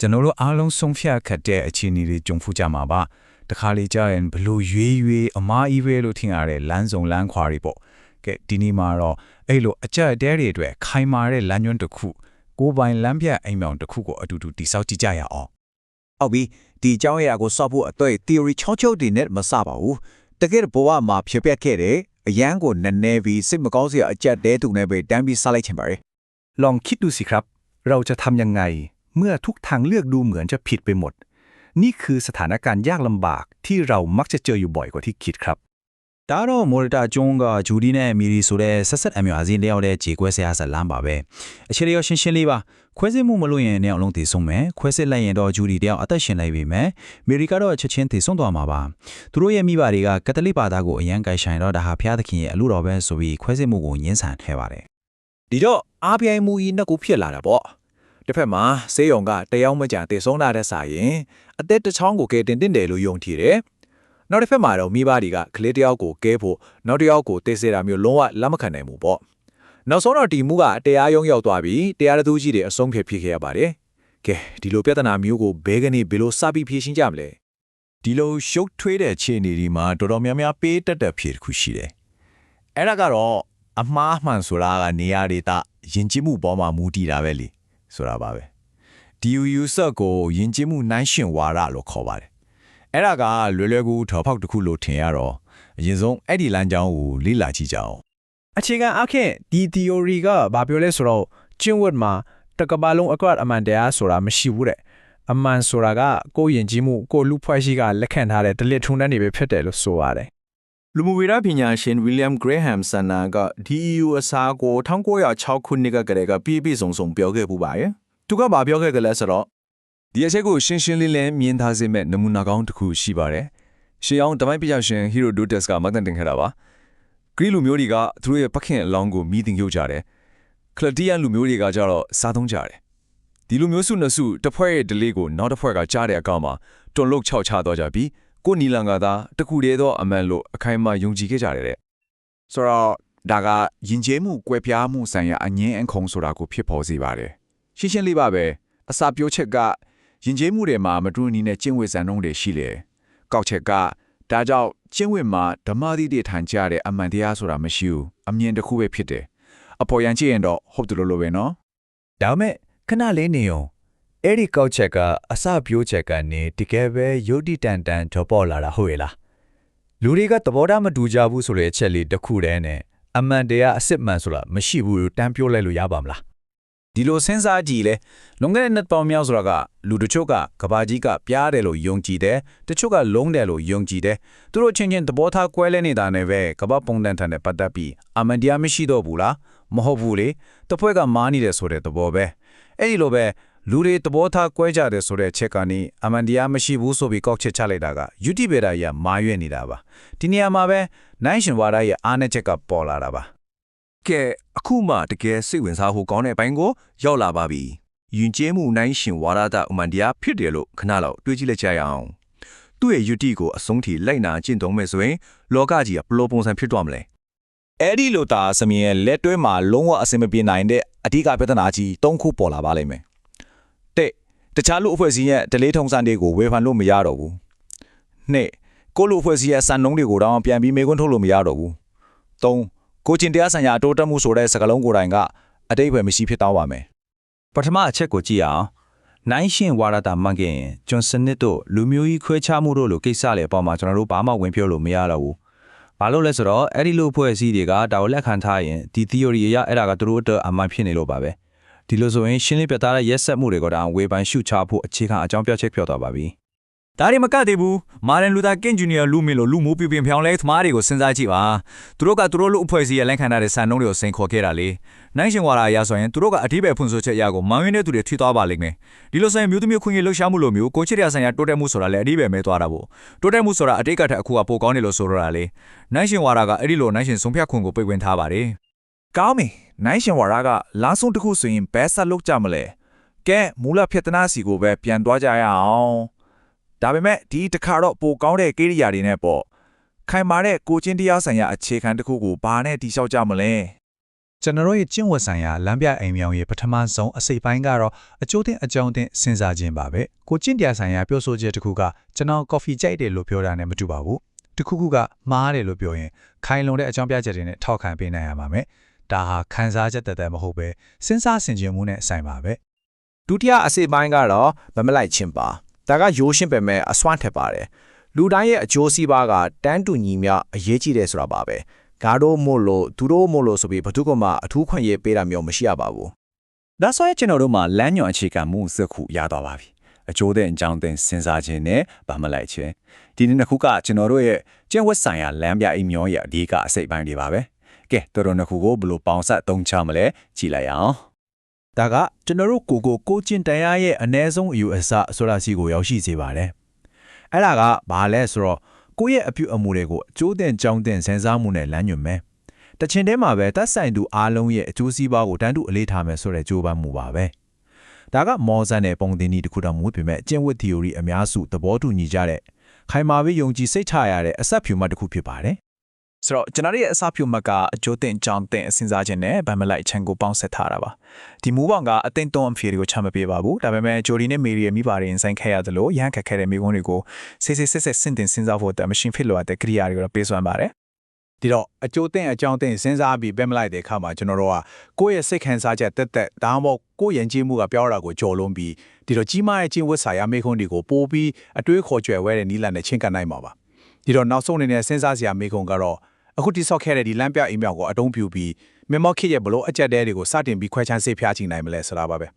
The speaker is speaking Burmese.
ကျွန်တော်တို့အားလုံးဆုံးဖြတ်ခတ်တဲ့အခြေအနေတွေကြုံဖူးကြမှာပါတခါလေကြာရင်ဘလို့ရွေးရွေးအမားအီးပဲလို့ထင်ရတဲ့လမ်းစုံလမ်းခွာတွေပေါ့ကဲဒီနေ့မှာတော့အဲ့လိုအကြက်တဲတွေအတွက်ခိုင်မာတဲ့လမ်းညွှန်းတစ်ခုကိုယ်ပိုင်လမ်းပြအိမ်မောင်တစ်ခုကိုအတူတူတိစောက်ကြည့်ကြရအောင် ဟုတ်ပြီဒီအကြောင်းအရာကိုစောက်ဖို့အတွက် theory ချောချောတွေနဲ့မစပါဘူးတကယ်ဘဝမှာဖြစ်ပျက်ခဲ့တဲ့အရန်ကိုနည်းနည်းပြီးစိတ်မကောင်းစရာအကြက်တဲတူနဲ့ပဲတန်းပြီးစလိုက်ချင်ပါ रे ลองคิดดูสิครับ เราจะทำยังไง เมื่อทุกทางเลือกดูเหมือนจะผิดไปหมด นี่คือสถานการณ์ยากลำบากที่เรามักจะเจออยู่บ่อยกว่าที่คิดครับ ဒါကတော့မော်ရတာကျွန်းကဂျူဒီနဲ့မီရီဆိုတဲ့ဆက်ဆက်အမျိုးအစင်းတယောက်တဲ့ခြေခွဲဆရာဇလန်းပါပဲအခြေရရှင်းရှင်းလေးပါခွဲစစ်မှုမလို့ရင်လည်းအလုံးတည်ဆုံးမယ်ခွဲစစ်လိုက်ရင်တော့ဂျူဒီတယောက်အသက်ရှင်လိုက်ပြီမယ်မီရီကတော့ချက်ချင်းတည်ဆုံးသွားမှာပါသူတို့ရဲ့မိဘတွေကကက်သလစ်ဘာသာကိုအရန်ကြိုက်ဆိုင်တော့ဒါဟာဖျားသခင်ရဲ့အလို့တော်ပဲဆိုပြီးခွဲစစ်မှုကိုညှင်းဆန်ထဲပါတယ် ဒီတော့အားပြိုင်မှုကြီးနှစ်ခုဖြစ်လာတာပေါ့ တစ်ဖက်မှာဆေးရုံကတယောက်မကြတည်ဆုံးလာတဲ့စာရင်အသက်တစ်ချောင်းကိုကဲတင်တင်တယ်လို့ယုံကြည်တယ်နောက်တစ်ဖက်မှာတော့မိဘတွေကကလေးတယောက်ကိုကဲဖို့နောက်တစ်ယောက်ကိုတည်စေတာမျိုးလုံးဝလက်မခံနိုင်ဘူးပေါ့နောက်ဆုံးတော့ဒီမှုကတရားရုံးရောက်သွားပြီးတရားသူကြီးတွေအဆုံးဖြတ်ဖြစ်ခဲ့ရပါတယ်ကဲဒီလိုပြဿနာမျိုးကိုဘဲကနေဘယ်လိုစပြီးဖြေရှင်းကြမလဲဒီလိုရှုပ်ထွေးတဲ့အခြေအနေဒီမှာတော်တော်များများပေးတက်တဲ့ဖြေတစ်ခုရှိတယ်။အဲ့ဒါကတော့အမှားအမှန်ဆိုတာကနေရာဒေတာယဉ်ကျေးမှုပေါ်မှာမူတည်တာပဲလေ ဆိုတာပါပဲ။ DUU ဆက်ကိုယဉ်ကျေးမှုနိုင်ရှင်ဝါဒလို့ခေါ်ပါတယ်။အဲ့ဒါကလွယ်လွယ်ကူထောက်ဖောက်တစ်ခုလို့ထင်ရတော့အရင်ဆုံးအဲ့ဒီလမ်းကြောင်းကိုလေ့လာကြည့်ကြအောင်အခြေခံအဖြစ်ဒီ theory ကဘာပြောလဲဆိုတော့ကျင့်ဝတ်မှာတကဘာလုံးအကွက်အမှန်တရားဆိုတာမရှိဘူးတဲ့အမှန်ဆိုတာကကိုယ့်ယဉ်ကျေးမှုကိုယ့်လူဖွဲ့ရှိကလက်ခံထားတဲ့ဒလစ်ထုံတန်းတွေပဲဖြစ်တယ်လို့ဆိုရတယ် လူမှုဝေဒပညာရှင် William Graham ဆန်နာက DEU အစားကို1906ခုနှစ်ကကတည်းကပြည့်ပြည့်စုံစုံပြောခဲ့ပူပါရဲ့။သူကဘာပြောခဲ့ကြလဲဆိုတော့ဒီအချက်ကိုရှင်းရှင်းလင်းလင်းမြင်ထားစေမဲ့နမူနာကောင်းတစ်ခုရှိပါတယ်။ရှေးအောင်တမိုင်းပြရှင် Hero Dotus ကမတ်တန်တင်ခဲ့တာပါ။ဂရီလူမျိုးတွေကသူတို့ရဲ့ပခင်အလောင်းကိုမိတင်ရုပ်ကြတယ်။ခလတီယန်လူမျိုးတွေကကြတော့စားသုံးကြတယ်။ဒီလူမျိုးစုနှစ်စုတစ်ဖွဲ့ရဲ့ delay ကိုနောက်တစ်ဖွဲ့ကကြားတဲ့အကောင်မှာတွန်လုတ်ခြောက်ချသွားကြပြီး ကိုနီလန်ကသာတခုတည်းသောအမှန်လို့အခိုင်အမာယုံကြည်ခဲ့ကြတယ်တဲ့ဆိုတော့ဒါကယဉ်ကျေးမှုကွဲပြားမှုဆိုင်ရာအငင်းအခုံဆိုတာကိုဖြစ်ပေါ်စေပါတယ်ရှင်းရှင်းလေးပါပဲအစာပြောချက်ကယဉ်ကျေးမှုတွေမှာမတူညီတဲ့ကျင့်ဝတ်စံနှုန်းတွေရှိလေကောက်ချက်ကဒါကြောင့်ကျင့်ဝတ်မှာဓမ္မသီတွေထန်ကြတဲ့အမှန်တရားဆိုတာမရှိဘူးအမြင်တစ်ခုပဲဖြစ်တယ်အပေါ်ယံကြည့်ရင်တော့ဟုတ်တယ်လို့လို့ပဲနော်ဒါပေမဲ့ခဏလေးနေအောင် အဲ့ဒီကောက်ချက်ကအစပြိုးချက်ကနေတကယ်ပဲယုတ်တိတန်တန်ကြောပေါ်လာတာဟုတ်ရဲ့လားလူတွေကသဘောထားမတူကြဘူးဆိုတဲ့အချက်လေးတစ်ခုတည်းနဲ့အမှန်တရားအစစ်မှန်ဆိုတာမရှိဘူးလို့တန်းပြောလိုက်လို့ရပါမလားဒီလိုစဉ်းစားကြည့်လေလွန်ခဲ့တဲ့နှစ်ပေါင်းများစွာကလူတချို့ကကဘာကြီးကပြားတယ်လို့ယုံကြည်တယ်တချို့ကလုံးတယ်လို့ယုံကြည်တယ်သူတို့ချင်းချင်းသဘောထားကွဲလဲနေတာနဲ့ပဲကဘာပုံတန်ထန်တဲ့ပတ်သက်ပြီးအမှန်တရားမရှိတော့ဘူးလားမဟုတ်ဘူးလေတပွဲကမားနေတယ်ဆိုတဲ့သဘောပဲအဲ့ဒီလိုပဲ လူတွေသဘောထားကွဲကြတယ်ဆိုတဲ့ချက်ကနေအမှန်တရားမရှိဘူးဆိုပြီးကောက်ချက်ချလိုက်တာကယူတီဗေဒာကြီးကမာရွက်နေတာပါဒီနေရာမှာပဲနိုင်ရှင်ဝါဒရဲ့အားနည်းချက်ကပေါ်လာတာပါကဲအခုမှတကယ်စိတ်ဝင်စားဖို့ကောင်းတဲ့အပိုင်းကိုရောက်လာပါပြီ။ယဉ်ကျေးမှုနိုင်ရှင်ဝါရဒအမှန်တရားဖြစ်တယ်လို့ခဏလောက်တွေးကြည့်လိုက်ကြရအောင်။သူ့ရဲ့ယုတိကိုအဆုံးထိလိုက်နာကျင့်သုံးမယ်ဆိုရင်လောကကြီးကဘယ်လိုပုံစံဖြစ်သွားမလဲအဲ့ဒီလိုတာစမြင်ရဲ့လက်တွဲမှာလုံးဝအဆင်မပြေနိုင်တဲ့အဓိကပြဿနာကြီး၃ခုပေါ်လာပါလိမ့်မယ်။ တစ်တခြားလူအဖွဲ့အစည်းရဲ့ဒလေးထုံစံတွေကိုဝေဖန်လို့မရတော့ဘူး။နှစ်ကိုလူအဖွဲ့အစည်းရဲ့စံနှုန်းတွေကိုတော့ပြန်ပြီးမေခွန်းထုတ်လို့မရတော့ဘူး။သုံးကိုချင်းတရားဆိုင်ရာအတိုးတက်မှုဆိုတဲ့စကားလုံးကိုယ်တိုင်ကအတိတ်ပဲမရှိဖြစ်သွားပါမယ်ပထမအချက်ကိုကြည့်အောင်နိုင်ရှင်ဝါရတာမှန်ကင်ကျွန်စနစ်တို့လူမျိုးကြီးခွဲခြားမှုတို့လိုကိစ္စလေအပေါ်မှာကျွန်တော်တို့ဘာမှဝင်ပြောလို့မရတော့ဘူး။ဘာလို့လဲဆိုတော့အဲ့ဒီလိုဖွဲ့စည်းတွေကဒါကိုလက်ခံထားရင်ဒီ theory အရအဲ့ဒါကသူတို့အတွက်အမှန်ဖြစ်နေလို့ပါပဲ။ ဒီလိုဆိုရင်ရှင်းလင်းပြသတဲ့ရက်ဆက်မှုတွေကိုဒါဝေဖန်ရှုချဖို့အခြေခံအကြောင်းပြချက်ပြောသွားပါပြီ။ဒါတွေမကသေးဘူးမာရင်လူသာကင်ဂျူနီယာလူမင်းလိုလူမိုးပြပင်ဖြောင်းလဲသမားတွေကိုစဉ်းစားကြည့်ပါသူတို့ကသူတို့လူအဖွဲ့အစည်းရဲ့လက်ခံထားတဲ့စံနှုန်းတွေကိုစိန်ခေါ်ခဲ့တာလေနိုင်ရှင်ဝါရာအရဆိုရင်သူတို့ကအတိပယ်ဖွင့်ဆိုချက်အရကိုမောင်ရင်းတဲ့သူတွေထိသွားပါလိမ့်မယ်ဒီလိုဆိုရင်မျိုးသမီးခွင့်ရလှုပ်ရှားမှုလိုမျိုးကိုချစ်ရဆိုင်ရာတိုးတက်မှုဆိုတာလည်းအတိပယ်မဲသွားတာပေါ့တိုးတက်မှုဆိုတာအတိတ်ကထက်အခုကပိုကောင်းတယ်လို့ဆိုရတာလေနိုင်ရှင်ဝါရာကအဲ့ဒီလိုနိုင်ရှင်ဆုံးဖြတ်ခွင့်ကိုပိတ်ဝင်ထားပါတယ် ကောင်းပြီနိုင်ရှင်ဝါရကလာဆုံးတစ်ခုဆိုရင်ဘယ်ဆက်လုပ်ကြမလဲကဲမူလဖြစ်တနာစီကိုပဲပြန်သွားကြရအောင်ဒါပေမဲ့ဒီတစ်ခါတော့ပိုကောင်းတဲ့ကိရိယာတွေနဲ့ပေါ့ခိုင်မာတဲ့ကိုချင်းတရားဆိုင်ရာအခြေခံတစ်ခုကိုဘာနဲ့တိလျှောက်ကြမလဲကျွန်တော်တို့ရဲ့ကျင့်ဝတ်ဆိုင်ရာလမ်းပြအိမ်မြောင်ရဲ့ပထမဆုံးအစိပ်ပိုင်းကတော့အကျိုးတင်အကြောင်းတင်စဉ်းစားခြင်းပါပဲကိုကျင့်တရားဆိုင်ရာပြောဆိုချက်တစ်ခုကကျွန်တော်ကော်ဖီကြိုက်တယ်လို့ပြောတာနဲ့မတူပါဘူးတစ်ခုခုကမားတယ်လို့ပြောရင်ခိုင်လုံတဲ့အကြောင်းပြချက်တွေနဲ့ထောက်ခံပေးနိုင်ရပါမယ် ဒါဟာခံစားချက်တသက်မဟုတ်ပဲစဉ်းစားဆင်ခြင်မှုနဲ့ဆိုင်ပါပဲဒုတိယအစိပ်ပိုင်းကတော့မမလိုက်ခြင်းပါဒါကရိုးရှင်းပေမဲ့အစွမ်းထက်ပါတယ်လူတိုင်းရဲ့အကျိုးစီးပွားကတန်းတူညီမျှအရေးကြီးတယ်ဆိုတာပါပဲဂါတို့မို့လို့သူတို့မို့လို့ဆိုပြီးဘယ်သူမှအထူးခွင့်ရေးပေးတာမျိုးမရှိရပါဘူးဒါဆိုရင်ကျွန်တော်တို့မှာလမ်းညွန်အခြေခံမှုစခုရတော့ပါပြီအကျိုးတဲ့အကြောင်းတင်စဉ်းစားခြင်းနဲ့ဗမလိုက်ခြင်းဒီနေ့နှစ်ခုကကျွန်တော်တို့ရဲ့ကျင့်ဝတ်ဆိုင်ရာလမ်းပြအိမ်မျောရဲ့အဓိကအစိတ်ပိုင်းတွေပါပဲ ကဲတော်တော်နှစ်ခုကိုဘယ်လိုပေါင်းဆက်သုံးချမလဲကြည့်လိုက်အောင်ဒါကကျွန်တော်တို့ကိုကိုကိုကျင့်တရားရဲ့အ ਨੇ ဆုံးအယူအဆဆိုတာစီကိုရောက်ရှိစေပါတယ်။အဲ့ဒါကဘာလဲဆိုတော့ကိုယ့်ရဲ့အပြုအမူတွေကိုအကျိုးတင်ကြောင်းတင်စဉ်းစားမှုနဲ့လမ်းညွှန်မယ်။တချင်တည်းမှာပဲသက်ဆိုင်သူအားလုံးရဲ့အကျိုးစီးပွားကိုတန်းတူအလေးထားမယ်ဆိုတဲ့ကြိုးပမ်းမှုပါပဲ။ဒါကမောဇန်တဲ့ပုံသင်နည်းတစ်ခုတော့မဟုတ်ပေမဲ့အကျင့်ဝတ် theory အများစုသဘောတူညီကြတဲ့ခိုင်မာပြီးယုံကြည်စိတ်ချရတဲ့အဆက်ဖြူမှတ်တစ်ခုဖြစ်ပါတယ် ဆိုတော့ကျွန်တော်တို့ရဲ့အစပြုမှတ်ကအကျိုးတင်ကြောင်းတင်အစဉ်းစားခြင်းနဲ့ဗန်မလိုက်ချန်ကိုပေါင်းဆက်ထားတာပါဒီမူပေါင်းကအသိတုံးအဖြေတွေကိုချမှတ်ပေးပါဘူးဒါပေမဲ့ဂျိုဒီနဲ့မေရီရဲ့မိဘတွေရင်ဆိုင်ခဲ့ရတယ်လို့ရဟန်းခက်ခဲတဲ့မိကုန်းတွေကိုဆေးဆေးဆက်ဆက်စင်တင်စဉ်းစားဖို့အတွက်မရှင်ဖြစ်လိုအပ်တဲ့ကိရိယာတွေကိုတော့ပေးစွမ်းပါတယ်ဒီတော့အကျိုးတင်အကြောင်းတင်စဉ်းစားပြီးပဲမလိုက်တဲ့အခါမှာကျွန်တော်တို့ကကိုယ့်ရဲ့စိတ်ခံစားချက်တက်တက်ဒါမှမဟုတ်ကိုယ့်ယဉ်ကျေးမှုကပြောတာကိုကြော်လွန်ပြီးဒီတော့ကြီးမားတဲ့ကျင့်ဝတ်ဆိုင်ရာမိခွန်းတွေကိုပိုးပြီးအတွေးခေါ်ကြွယ်ဝဲတဲ့နီးလန်နဲ့ချင်းကန်နိုင်မှာပါ ဒီတော့နောက်ဆုံးအနေနဲ့စဉ်းစားစရာမိခွန်းကတော့အခုတိဆောက်ခဲ့တဲ့ဒီလမ်းပြအိမ်မြောက်ကိုအတုံးပြူပြီးမမော့ခစ်ရဲ့ဘလို့အကြက်တဲတွေကိုစတင်ပြီးခွဲချမ်းစေးဖျားချင်နိုင်မလဲဆိုတာပါပဲ